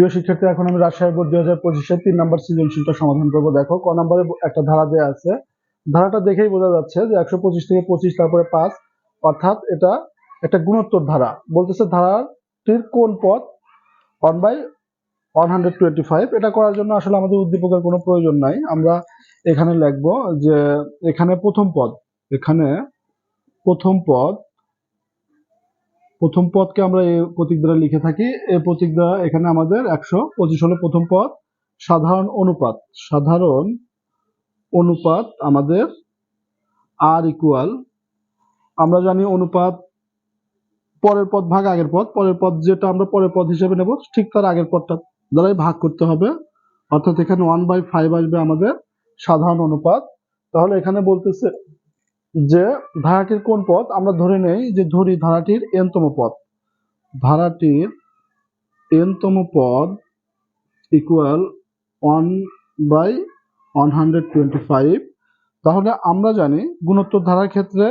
প্রিয় শিক্ষার্থী, এখন আমি রাজশাহী বোর্ড দুই হাজার পঁচিশের তিন নম্বর সৃজনশীলটা সমাধান করব। দেখো, ক নম্বরে একটা ধারা দেওয়া আছে। ধারাটা দেখেই বোঝা যাচ্ছে যে একশো পঁচিশ থেকে পঁচিশ, তারপরে পাঁচ, অর্থাৎ এটা একটা গুণোত্তর ধারা। বলতেছে ধারাটির কোন পথ? One by one hundred twenty five. এটা করার জন্য আসলে আমাদের উদ্দীপকের কোনো প্রয়োজন নাই। আমরা এখানে লিখব যে এখানে প্রথম পদ, এখানে প্রথম পদ প্রথম পদকে আমরা এই প্রতীক দ্বারা লিখে থাকি। এই প্রতীক দ্বারা এখানে আমাদের একশো পঁচিশ হলো প্রথম পদ, সাধারণ অনুপাত। সাধারণ অনুপাত আমাদের আর ইকুয়াল আমরা জানি অনুপাত পরের পদ ভাগ আগের পদ। পরের পদ যেটা আমরা পরের পদ হিসেবে নেব, ঠিক তার আগের পদটা দ্বারাই ভাগ করতে হবে। অর্থাৎ এখানে ওয়ান বাই ফাইভ আসবে আমাদের সাধারণ অনুপাত। তাহলে এখানে বলতেছে যে ধারাটির কোন পদ আমরা ধরে নেই যে ধরি ধারাটির এনতম পদ ধারাটির এনতম পদ equal one by one hundred twenty five তাহলে আমরা জানি গুণোত্তর ধারার ক্ষেত্রে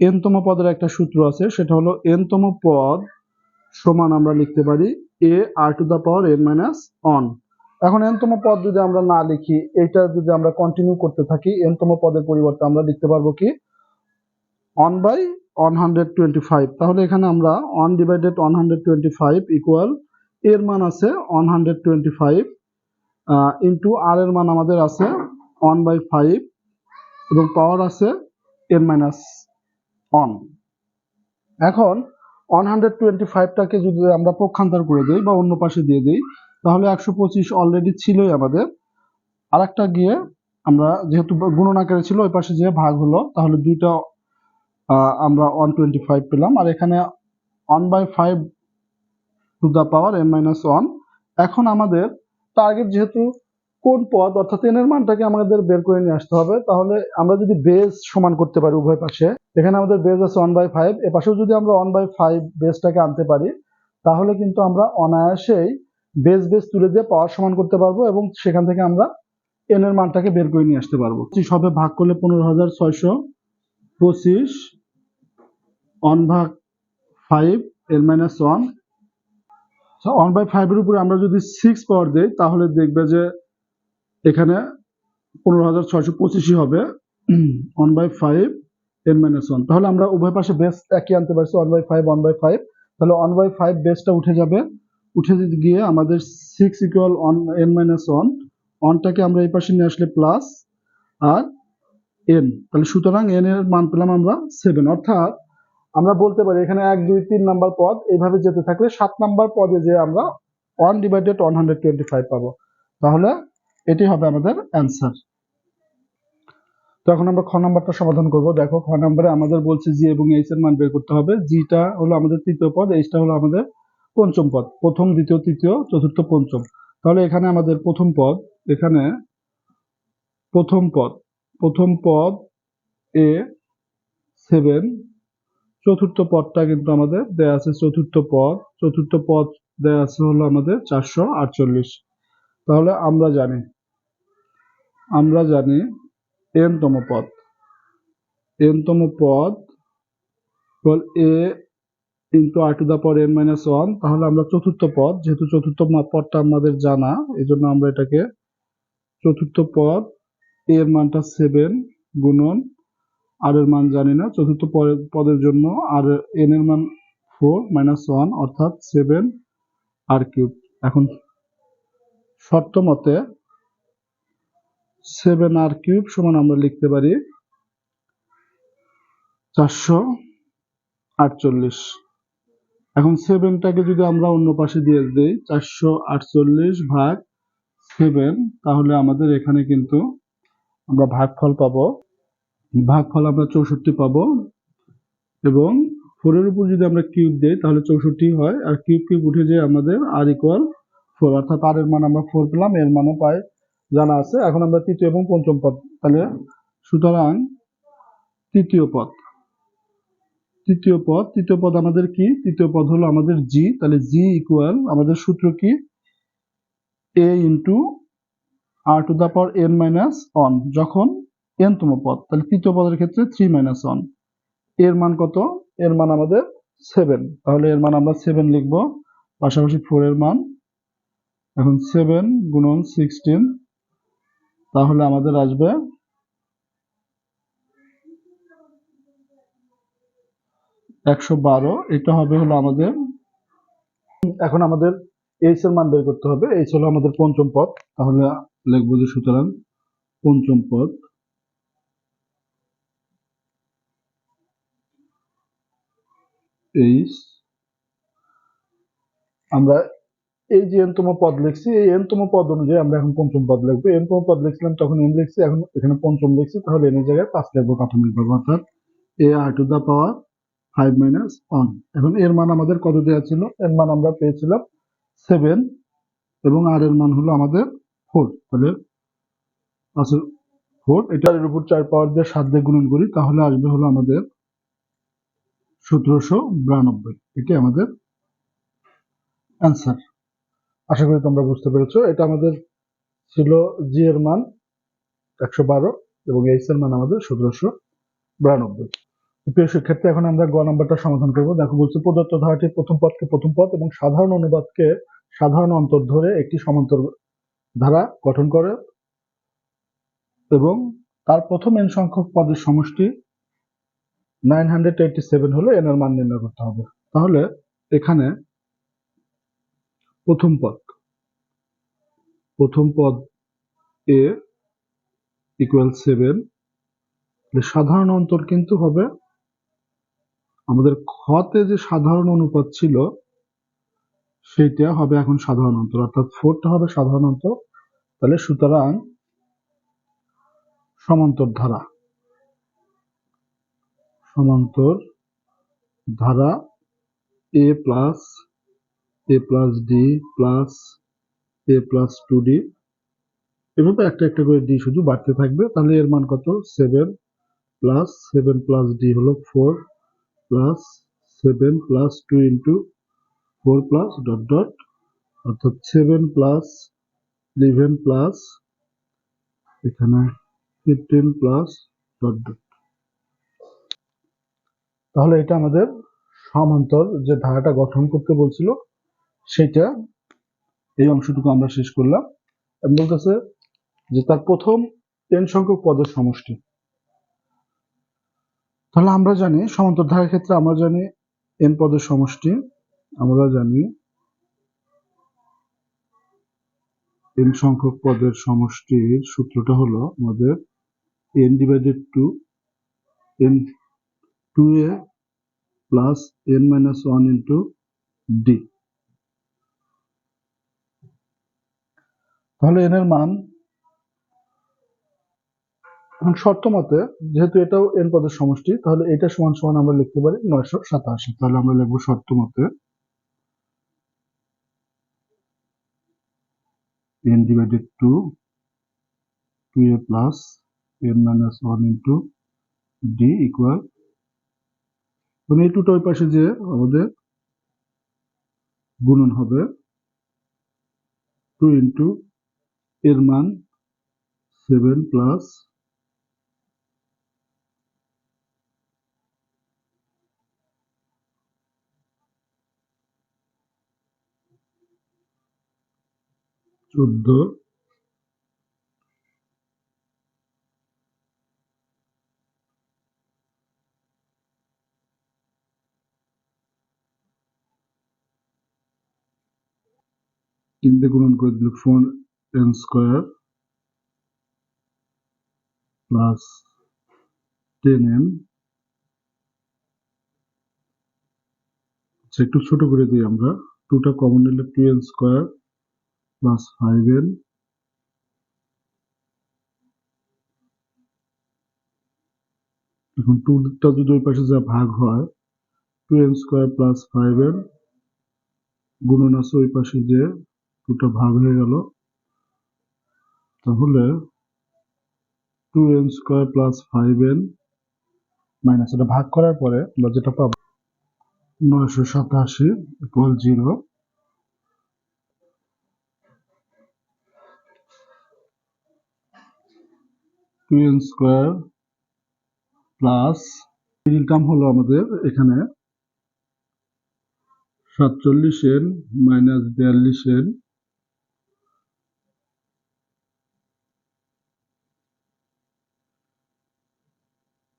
এনতম পদের একটা সূত্র আছে, সেটা হলো এনতম পদ সমান আমরা লিখতে পারি a r to the power n minus one এখন এনতম পদ যদি আমরা না লিখি এটা যদি আমরা কন্টিনিউ করতে থাকি, এনতম পদের পরিবর্তে আমরা লিখতে পারব কি? One by one hundred twenty five তাহলে এখানে আমরা one divided one hundred twenty five equal এর মান আছে one hundred twenty five into r এর মান আমাদের আছে ওয়ান বাই ফাইভ এবং পাওয়ার আছে এন মাইনাস অন এখন ওয়ান হান্ড্রেড টোয়েন্টি ফাইভটাকে যদি আমরা পক্ষান্তর করে দিই বা অন্য পাশে দিয়ে দিই তাহলে একশো পঁচিশ অলরেডি ছিলই আমাদের। আর একটা গিয়ে আমরা যেহেতু গুণন আকারে ছিল, ওই পাশে যে ভাগ হলো, তাহলে দুইটা আমরা ওয়ান টোয়েন্টি ফাইভ পেলাম। আর এখানে one by five to the power m minus one এখন আমাদের টার্গেট যেহেতু কোন পদ, অর্থাৎ এন এর মানটাকে আমাদের বের করে নিয়ে আসতে হবে, তাহলে আমরা যদি বেস সমান করতে পারি উভয় পাশে, এখানে আমাদের বেস আছে ওয়ান বাই ফাইভ এ পাশেও যদি আমরা ওয়ান বাই ফাইভ বেসটাকে আনতে পারি, তাহলে কিন্তু আমরা অনায়াসেই বেস বেস তুলে দিয়ে পাওয়ার সমান করতে পারব এবং সেখান থেকে আমরা এন এর মানটাকে বের করে নিয়ে আসতে পারব। হবে ভাগ করলে পনেরো হাজার ছয়শো পঁচিশ ওয়ান ভাগ five n minus one one by ফাইভের উপরে আমরা যদি সিক্স পাওয়ার দিই, তাহলে দেখবে যে এখানে পনেরো হাজার ছয়শো পঁচিশই হবে। One by five n minus one তাহলে আমরা উভয় পাশে বেস একই আনতে পারছি one by five one by five তাহলে ওয়ান বাই ফাইভ বেসটা উঠে যাবে উঠে গিয়ে আমাদের six equal one n minus one ওয়ানটাকে আমরা এই পাশে নিয়ে আসলে প্লাস আর এন তাহলে সুতরাং এন এর মান পেলাম আমরা সেভেন অর্থাৎ আমরা বলতে পারি এখানে এক, দুই, তিন নাম্বার পদ এইভাবে যেতে থাকলে সাত নাম্বার পদে যে আমরা one divided one hundred twenty five পাবো। তাহলে এটি হবে আমাদের অ্যান্সার তো এখন আমরা খ নাম্বারটা সমাধান করব। দেখো, খ নাম্বারে আমাদের বলছে জি এবং এইচ এর মান বের করতে হবে। জিটা হলো আমাদের তৃতীয় পদ এইচটা হলো আমাদের পঞ্চম পদ, প্রথম, দ্বিতীয়, তৃতীয়, চতুর্থ, পঞ্চম। তাহলে এখানে আমাদের প্রথম পদ, এখানে প্রথম পদ প্রথম পদ এ সেভেন চতুর্থ পদটা কিন্তু আমাদের দেয়া আছে চতুর্থ পদ চতুর্থ পদ দেয়া আছে হলো আমাদের চারশো আটচল্লিশ। তাহলে আমরা জানি আমরা জানি এনতম পদ এনতম পদ a into r to the power n minus one, তাহলে আমরা চতুর্থ পদ, যেহেতু চতুর্থ পদটা আমাদের জানা এই জন্য আমরা এটাকে চতুর্থ পদ এর মানটা সেভেন গুণন আর এর মান জানি না, চতুর্থ পদের জন্য আর এন এর মান ফোর মাইনাস ওয়ান অর্থাৎ সেভেন আর কিউব এখন শর্ত মতে সেভেন আর কিউব সমান আমরা লিখতে পারি চারশো আটচল্লিশ। এখন সেভেনটাকে যদি আমরা অন্য পাশে দিয়ে দিই, চারশো আটচল্লিশ ভাগ সেভেন তাহলে আমাদের এখানে কিন্তু আমরা ভাগফল পাবো। ভাগফল আমরা চৌষট্টি পাবো। এবং ফোরের উপর যদি আমরা কিউব দিই, তাহলে চৌষট্টি হয়। আর কিউব কিউব উঠে যায় আমাদের আর ইকুয়াল ফোর অর্থাৎ আর এর মান আমরা ফোর পেলাম, এর মানও পাই জানা আছে। এখন আমরা তৃতীয় এবং পঞ্চম পদ, তাহলে সুতরাং তৃতীয় পদ। তৃতীয় পদ। তৃতীয় পদ আমাদের কি? তৃতীয় পদ হলো আমাদের জি তাহলে জি ইকুয়াল আমাদের সূত্র কি? A into r to the power n minus one যখন এন তম পদ। তাহলে তৃতীয় পদের ক্ষেত্রে থ্রি মাইনাস ওয়ানের মান কত? এর মান আমাদের সেভেন তাহলে এর মান আমরা সেভেন লিখব। পাশাপাশি ফোর এর মান। এখন সেভেন গুণন সিক্সটিন তাহলে আমাদের আসবে একশো বারো, এটা হবে হলো আমাদের এখন আমাদের এইচ এর মান বের করতে হবে। এইচ হলো আমাদের পঞ্চম পদ। তাহলে লিখব যে সুতরাং পঞ্চম পদ। এইচ আমরা এই যে এনতম পদ লিখছি, এই এনতম পদ অনুযায়ী আমরা এখন পঞ্চম পদ লিখব। এনতম পদ লিখছিলাম, তখন এন লিখছি, এখন এখানে পঞ্চম লিখছি, তাহলে এন এর জায়গায় পাঁচ লিখব প্রাথমিকভাবে, অর্থাৎ a r to the power five minus one এখন এর মান আমাদের কত দেওয়া ছিল? এর মান আমরা পেয়েছিলাম সেভেন এবং আর এর মান হলো আমাদের ফোর তাহলে আছে ফোর এটার উপর চার পাওয়ার দিয়ে সাত দিয়ে গুণন করি, তাহলে আসবে হলো আমাদের সতেরোশো বিরানব্বই। এটি আমাদের অ্যান্সার আশা করি তোমরা বুঝতে পেরেছ। এটা আমাদের ছিল জি এর মান একশো বারো এবং এইচ এর মান আমাদের সতেরোশো বিরানব্বই। প্রিয় শিক্ষার্থী, এখন আমরা গ নাম্বারটা সমাধান করব। দেখো, বলছে প্রদত্ত ধারাটি প্রথম পদকে প্রথম পদ এবং সাধারণ অনুবাদকে সাধারণ অন্তর ধরে একটি সমান্তর ধারা গঠন করে এবং তার প্রথম এন সংখ্যক পদের সমষ্টি নাইন হান্ড্রেড এইটি সেভেন হলে এন এর মান নির্ণয় করতে হবে। তাহলে এখানে প্রথম পদ প্রথম পদ এ ইকুয়াল সেভেন সাধারণ অন্তর কিন্তু হবে আমাদের খতে যে সাধারণ অনুপাত ছিল সেটা হবে এখন সাধারণ অন্তর। অর্থাৎ ফোরটা হবে সাধারণ অন্তর। তাহলে সুতরাং সমান্তর ধারা সমান্তর ধারা a plus a plus d plus a plus two d এভাবে একটা একটা করে ডি শুধু বাড়তে থাকবে। তাহলে এর মান কত? Seven plus seven plus d হলো four plus seven plus two into four plus dot dot অর্থাৎ সেভেন প্লাস ইলেভেন প্লাস এখানে ফিফটিন প্লাস ডট ডট তাহলে এটা আমাদের সমান্তর যে ধারাটা গঠন করতে বলছিল, সেটা এই অংশটুকু আমরা শেষ করলাম। বলতেছে যে তার প্রথম এন সংখ্যক পদের সমষ্টি। তাহলে আমরা জানি সমান্তর ধারার ক্ষেত্রে আমরা জানি এন পদের সমষ্টি, আমরা জানি এন সংখ্যক পদের সমষ্টির সূত্রটা হলো আমাদের n divided two n two a plus n minus one into d তাহলে এন এর মান এখন শর্ত মতে, যেহেতু এটাও এন পদের সমষ্টি, তাহলে এটা সমান সমান আমরা লিখতে পারি নয়শো সাতাশি। তাহলে আমরা লিখব শর্ত মতে n divided to 2a plus n minus 1 into d equal মানে এই দুটো ওই পাশে যে আমাদের গুণন হবে টু ইন্টু এর মান সেভেন প্লাস চোদ্দ। তিন দিয়ে গুণন করে দিলে four n square plus ten n একটু ছোট করে দিই আমরা। টুটা কমন নিলে two n square five n এখন টুটা যদি ওই পাশে যা ভাগ হয় two n square plus five n গুণন আছে ওই পাশে যে টুটা ভাগ হয়ে গেল, তাহলে two n square plus five n minus এটা ভাগ করার পরে আমরা যেটা পাবো। নয়শো সাতাশি equal zero two n square plus income হলো আমাদের এখানে সাতচল্লিশ এন মাইনাস বিয়াল্লিশ এন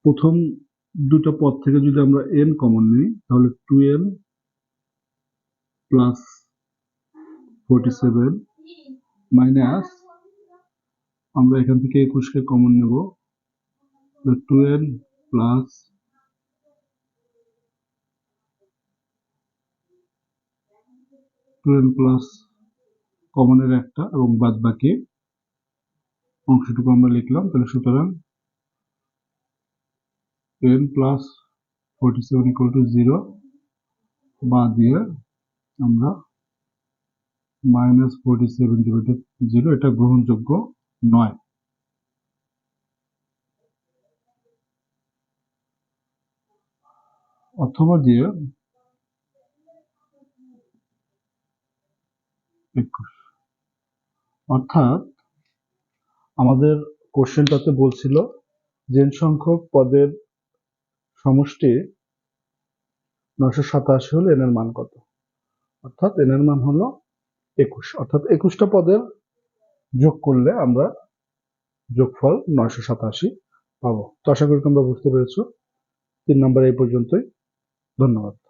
প্রথম দুটো পদ থেকে যদি আমরা এন কমন নিই, তাহলে two plus forty seven minus আমরা এখান থেকে একুশকে কমন নেব। Two n plus two n plus কমনের একটা এবং বাদ বাকি অংশটুকু আমরা লিখলাম। তাহলে সুতরাং ten plus forty seven equal two zero বা দিয়ে আমরা মাইনাস ফোরটি সেভেন জিরো এটা গ্রহণযোগ্য। নয়। অথবা দিয়ে একুশ। অর্থাৎ আমাদের কোশ্চেনটাতে বলছিল জেন সংখ্যক পদের সমষ্টি নয়শো সাতাশি হলে এনের মান কত? অর্থাৎ এনের মান হলো একুশ। অর্থাৎ একুশটা পদের যোগ করলে আমরা যোগফল নয়শো সাতাশি পাবো। তো আশা করি তোমরা বুঝতে পেরেছ। তিন নম্বর এই পর্যন্তই। ধন্যবাদ।